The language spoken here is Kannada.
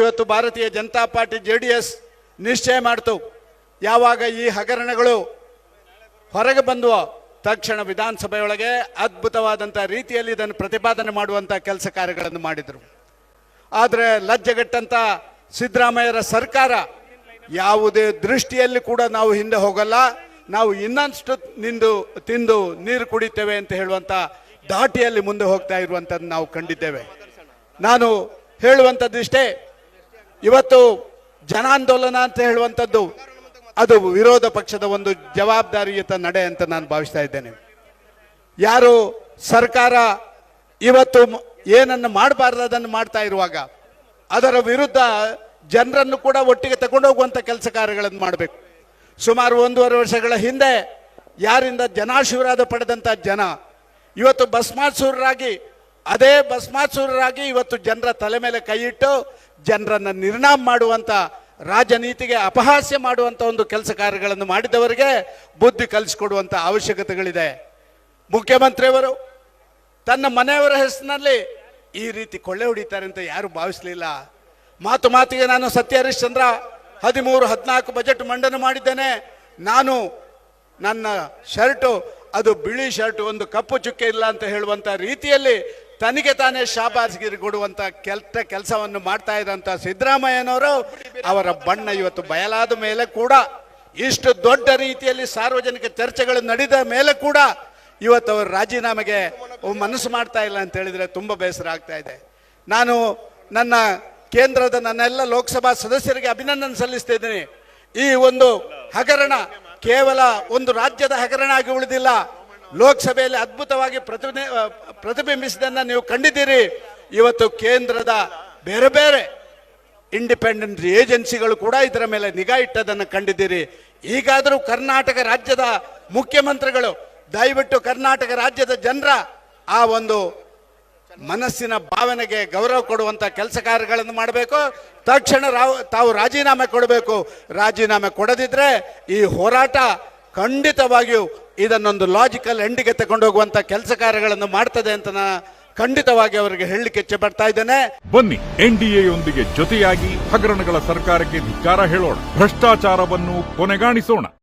ಇವತ್ತು Bharatiya Janata party J D S ನಿಶ್ಚಯ ಮಾಡ್ತು. ಯಾವಾಗ ಈ ಹಗರಣಗಳು ಹೊರಗೆ ಬಂದುವ ತಕ್ಷಣ ವಿಧಾನಸಭೆಯೊಳಗೆ ಅದ್ಭುತವಾದಂಥ ರೀತಿಯಲ್ಲಿ ಇದನ್ನು ಪ್ರತಿಪಾದನೆ ಮಾಡುವಂಥ ಕೆಲಸ ಕಾರ್ಯಗಳನ್ನು ಮಾಡಿದರು. ಆದರೆ ಲಜ್ಜೆಗಟ್ಟಂಥ ಸಿದ್ದರಾಮಯ್ಯರ ಸರ್ಕಾರ ಯಾವುದೇ ದೃಷ್ಟಿಯಲ್ಲಿ ಕೂಡ ನಾವು ಹಿಂದೆ ಹೋಗಲ್ಲ. ನಾವು ಇನ್ನಷ್ಟು ನಿಂದು, ತಿಂದು ನೀರು ಕುಡಿತೇವೆ ಅಂತ ಹೇಳುವಂಥ ದಾಟಿಯಲ್ಲಿ ಮುಂದೆ ಹೋಗ್ತಾ ಇರುವಂಥದ್ದು ನಾವು ಕಂಡಿದ್ದೇವೆ. ನಾನು ಹೇಳುವಂಥದ್ದಿಷ್ಟೇ ಇವತ್ತು ಜನಾಂದೋಲನ ಅಂತ ಹೇಳುವಂಥದ್ದು ಅದು ವಿರೋಧ ಪಕ್ಷದ ಒಂದು ಜವಾಬ್ದಾರಿಯುತ ನಡೆ ಅಂತ ನಾನು ಭಾವಿಸ್ತಾ ಇದ್ದೇನೆ. ಯಾರು ಸರ್ಕಾರ ಇವತ್ತು ಏನನ್ನು ಮಾಡಬಾರ್ದು ಅದನ್ನು ಮಾಡ್ತಾ ಇರುವಾಗ ಅದರ ವಿರುದ್ಧ ಜನರನ್ನು ಕೂಡ ಒಟ್ಟಿಗೆ ತಗೊಂಡೋಗುವಂಥ ಕೆಲಸ ಕಾರ್ಯಗಳನ್ನು ಮಾಡಬೇಕು. ಸುಮಾರು ಒಂದೂವರೆ ವರ್ಷಗಳ ಹಿಂದೆ ಯಾರಿಂದ ಜನಾಶೀರ್ವಾದ ಪಡೆದಂಥ ಜನ ಇವತ್ತು ಭಸ್ಮಾಸುರರಾಗಿ ಅದೇ ಭಸ್ಮಾಸುರರಾಗಿ ಇವತ್ತು ಜನರ ತಲೆ ಮೇಲೆ ಕೈಯಿಟ್ಟು ಜನರನ್ನು ನಿರ್ನಾಮ ಮಾಡುವಂಥ ರಾಜನೀತಿಗೆ ಅಪಹಾಸ್ಯ ಮಾಡುವಂಥ ಒಂದು ಕೆಲಸ ಕಾರ್ಯಗಳನ್ನು ಮಾಡಿದವರಿಗೆ ಬುದ್ಧಿ ಕಲಿಸಿಕೊಡುವಂಥ ಅವಶ್ಯಕತೆಗಳಿದೆ. ಮುಖ್ಯಮಂತ್ರಿಯವರು ತನ್ನ ಮನೆಯವರ ಹೆಸರಿನಲ್ಲಿ ಈ ರೀತಿ ಕೊಳ್ಳೆ ಹೊಡಿತಾರೆ ಅಂತ ಯಾರು ಭಾವಿಸಲಿಲ್ಲ. ಮಾತು ಮಾತಿಗೆ ನಾನು ಸತ್ಯ ಹರಿಶ್ಚಂದ್ರ ಹದಿಮೂರು, ಹದಿನಾಲ್ಕು ಬಜೆಟ್ ಮಂಡನೆ ಮಾಡಿದ್ದೇನೆ. ನಾನು ನನ್ನ ಶರ್ಟು, ಅದು ಬಿಳಿ ಶರ್ಟ್, ಒಂದು ಕಪ್ಪು ಚುಕ್ಕೆ ಇಲ್ಲ ಅಂತ ಹೇಳುವಂತ ರೀತಿಯಲ್ಲಿ ತನಗೆ ತಾನೇ ಶಾಬಾಜ್ಗಿರಿ ಕೊಡುವಂತ ಕೆಟ್ಟ ಕೆಲಸವನ್ನು ಮಾಡ್ತಾ ಇದ್ದಂತ ಸಿದ್ದರಾಮಯ್ಯನವರು ಅವರ ಬಣ್ಣ ಇವತ್ತು ಬಯಲಾದ ಮೇಲೆ ಕೂಡ ಇಷ್ಟು ದೊಡ್ಡ ರೀತಿಯಲ್ಲಿ ಸಾರ್ವಜನಿಕ ಚರ್ಚೆಗಳು ನಡೆದ ಮೇಲೆ ಕೂಡ ಇವತ್ತು ಅವರು ರಾಜೀನಾಮೆಗೆ ಮನಸ್ಸು ಮಾಡ್ತಾ ಇಲ್ಲ ಅಂತ ಹೇಳಿದ್ರೆ ತುಂಬ ಬೇಸರ ಆಗ್ತಾ ಇದೆ. ನಾನು ನನ್ನ ಕೇಂದ್ರದ ನನ್ನೆಲ್ಲ ಲೋಕಸಭಾ ಸದಸ್ಯರಿಗೆ ಅಭಿನಂದನೆ ಸಲ್ಲಿಸ್ತಾ ಇದ್ದೀನಿ ಈ ಒಂದು ಹಗರಣ ಕೇವಲ ಒಂದು ರಾಜ್ಯದ ಹಗರಣ ಆಗಿ ಉಳಿದಿಲ್ಲ ಲೋಕಸಭೆಯಲ್ಲಿ ಅದ್ಭುತವಾಗಿ ಪ್ರತಿಭೆ ಪ್ರತಿಬಿಂಬಿಸಿದನ್ನ ನೀವು ಕಂಡಿದ್ದೀರಿ. ಇವತ್ತು ಕೇಂದ್ರದ ಬೇರೆ ಬೇರೆ ಇಂಡಿಪೆಂಡೆಂಟ್ ಏಜೆನ್ಸಿಗಳು ಕೂಡ ಇದರ ಮೇಲೆ ನಿಗಾ ಇಟ್ಟದನ್ನು ಕಂಡಿದ್ದೀರಿ. ಈಗಾದರೂ ಕರ್ನಾಟಕ ರಾಜ್ಯದ ಮುಖ್ಯಮಂತ್ರಿಗಳು, ದಯವಿಟ್ಟು ಕರ್ನಾಟಕ ರಾಜ್ಯದ ಜನರ ಆ ಒಂದು ಮನಸ್ಸಿನ ಭಾವನೆಗೆ ಗೌರವ ಕೊಡುವಂತ ಕೆಲಸ ಕಾರ್ಯಗಳನ್ನು ಮಾಡಬೇಕು. ತಕ್ಷಣ ತಾವು ರಾಜೀನಾಮೆ ಕೊಡಬೇಕು. ರಾಜೀನಾಮೆ ಕೊಡದಿದ್ರೆ ಈ ಹೋರಾಟ ಖಂಡಿತವಾಗಿಯೂ ಇದನ್ನೊಂದು ಲಾಜಿಕಲ್ ಎಂಡಿಗೆ ತಗೊಂಡೋಗುವಂತ ಕೆಲಸ ಕಾರ್ಯಗಳನ್ನು ಮಾಡ್ತದೆ ಅಂತ ಖಂಡಿತವಾಗಿ ಅವರಿಗೆ ಹೇಳಲಿಕ್ಕೆ ಇಚ್ಛೆ ಇದ್ದೇನೆ. ಬನ್ನಿ ಎನ್ಡಿಎಯೊಂದಿಗೆ ಜೊತೆಯಾಗಿ ಹಗರಣಗಳ ಸರ್ಕಾರಕ್ಕೆ ಧಿಕ್ಕಾರ ಹೇಳೋಣ. ಭ್ರಷ್ಟಾಚಾರವನ್ನು ಕೊನೆಗಾಣಿಸೋಣ.